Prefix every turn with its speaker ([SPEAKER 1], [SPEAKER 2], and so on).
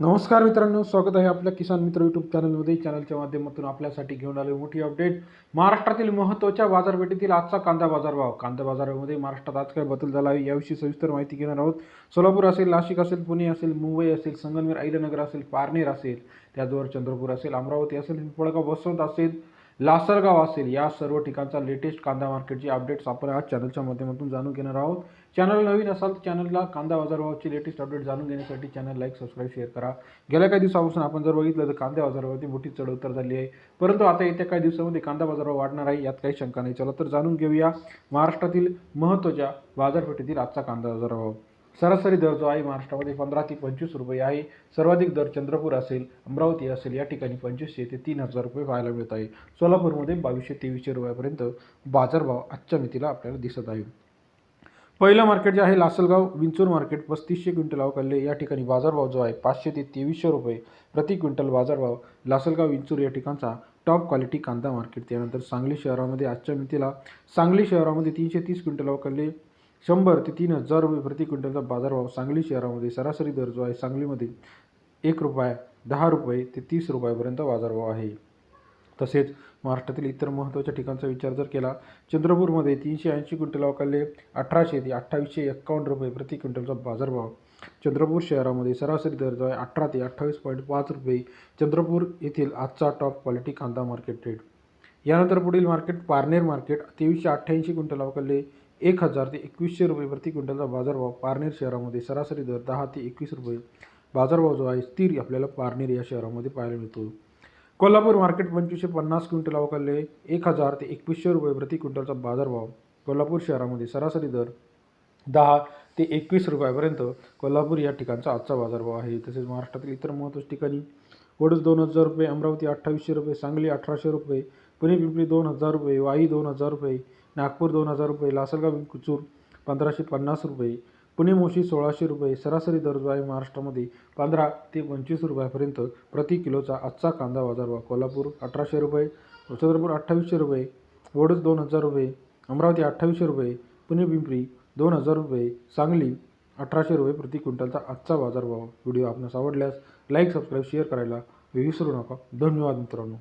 [SPEAKER 1] नमस्कार मित्रांनो स्वागत आहे आपल्या किसान मित्र यूट्यूब चॅनलमध्ये चॅनलच्या माध्यमातून आपल्यासाठी घेऊन आले मोठी अपडेट महाराष्ट्रातील महत्त्वाच्या बाजारपेठेतील आजचा कांदा बाजारभाव. कांदा बाजारामध्ये महाराष्ट्रात आज काय बदल झाला आहे याविषयी सविस्तर माहिती घेणार आहोत. सोलापूर असेल नाशिक असेल पुणे असेल मुंबई असेल संगमनेर अहिल्यानगर असेल पारनेर असेल त्याचबरोबर चंद्रपूर असेल अमरावती असेल पिंपळगाव बसवंत असेल लासरगाव असेल या सर्व ठिकाणचा लेटेस्ट कांदा मार्केटची अपडेट्स आपण आज चॅनलच्या माध्यमातून जाणून घेणार आहोत. चॅनल नवीन असाल तर चॅनलला कांदा बाजारभावाची लेटेस्ट अपडेट जाणून घेण्यासाठी चॅनल लाईक सबस्क्राईब शेअर करा. गेल्या काही दिवसापासून आपण जर बघितलं तर कांदा बाजारावरती मोठी चढउतार झाली आहे. परंतु आता येत्या काही दिवसामध्ये कांदा बाजारभाव वाढणार आहे यात काही शंका नाही. चला तर जाणून घेऊया महाराष्ट्रातील महत्त्वाच्या बाजारपेठेतील आजचा कांदा बाजारभाव. सरासरी दर जो आहे महाराष्ट्रामध्ये पंधरा ते पंचवीस रुपये आहे. सर्वाधिक दर चंद्रपूर असेल अमरावती असेल या ठिकाणी पंचवीसशे ते तीन हजार रुपये पाहायला मिळत आहे. सोलापूरमध्ये बावीसशे तेवीसशे रुपयापर्यंत बाजारभाव आजच्या मितीला आपल्याला दिसत आहे. पहिलं मार्केट जे आहे लासलगाव विंचूर मार्केट पस्तीसशे क्विंटल अवकालले या ठिकाणी बाजारभाव जो आहे पाचशे ते तेवीसशे रुपये. प्रति क्विंटल बाजारभाव लासलगाव विंचूर या ठिकाणचा टॉप क्वालिटी कांदा मार्केट त्यानंतर सांगली शहरामध्ये आजच्या मितीला सांगली शहरामध्ये तीनशे तीस क्विंटल अवकालले शंभर ते तीन हजार रुपये प्रति क्विंटलचा बाजारभाव सांगली शहरामध्ये सरासरी दर जो आहे सांगलीमध्ये एक रुपये दहा रुपये ते तीस रुपयापर्यंत बाजारभाव आहे. तसेच महाराष्ट्रातील इतर महत्त्वाच्या ठिकाणचा विचार जर केला चंद्रपूरमध्ये तीनशे ऐंशी क्विंटल अवकाले अठराशे ते अठ्ठावीसशे एक्कावन्न रुपये प्रति क्विंटलचा बाजारभाव. चंद्रपूर शहरामध्ये सरासरी दर जो आहे अठरा ते अठ्ठावीस पॉईंट पाच रुपये. चंद्रपूर येथील आजचा टॉप क्वालिटी कांदा मार्केट रेट यानंतर पुढील मार्केट पारनेर मार्केट तेवीसशे अठ्ठ्याऐंशी क्विंटल अवकाले एक हजार ते एकवीसशे रुपये प्रति क्विंटलचा बाजारभाव पारनेर शहरामध्ये सरासरी दर दहा ते एकवीस रुपये. बाजारभाव जो आहे स्थिर आपल्याला पारनेर या शहरामध्ये पाहायला मिळतो. कोल्हापूर मार्केट पंचवीसशे पन्नास क्विंटल अवकालले एक हजार ते एकवीसशे रुपये प्रति क्विंटलचा बाजारभाव. कोल्हापूर शहरामध्ये सरासरी दर दहा ते एकवीस रुपयापर्यंत कोल्हापूर या ठिकाणचा आजचा बाजारभाव आहे. तसेच महाराष्ट्रातील इतर महत्त्वाच्या ठिकाणी वडूज दोन हजार रुपये अमरावती अठ्ठावीसशे रुपये सांगली अठराशे रुपये पुणे पिंपरी दोन हजार रुपये वाई दोन हजार रुपये नागपूर दोन हजार रुपये लासलगाव कुचूर पंधराशे पन्नास रुपये पुणे मोशी सोळाशे रुपये सरासरी दर जो आहे महाराष्ट्रामध्ये पंधरा ते पंचवीस रुपयापर्यंत प्रति किलोचा आजचा कांदा बाजार बाजारभाव कोल्हापूर अठराशे रुपये चंद्रपूर अठ्ठावीसशे रुपये वडूज दोन हजार रुपये अमरावती अठ्ठावीसशे रुपये पुणे पिंपरी दोन हजार रुपये सांगली अठराशे रुपये प्रति क्विंटलचा आजचा बाजारभाव व्हिडिओ आपणास आवडल्यास लाईक सबस्क्राईब शेअर करायला विसरू नका. धन्यवाद मित्रांनो.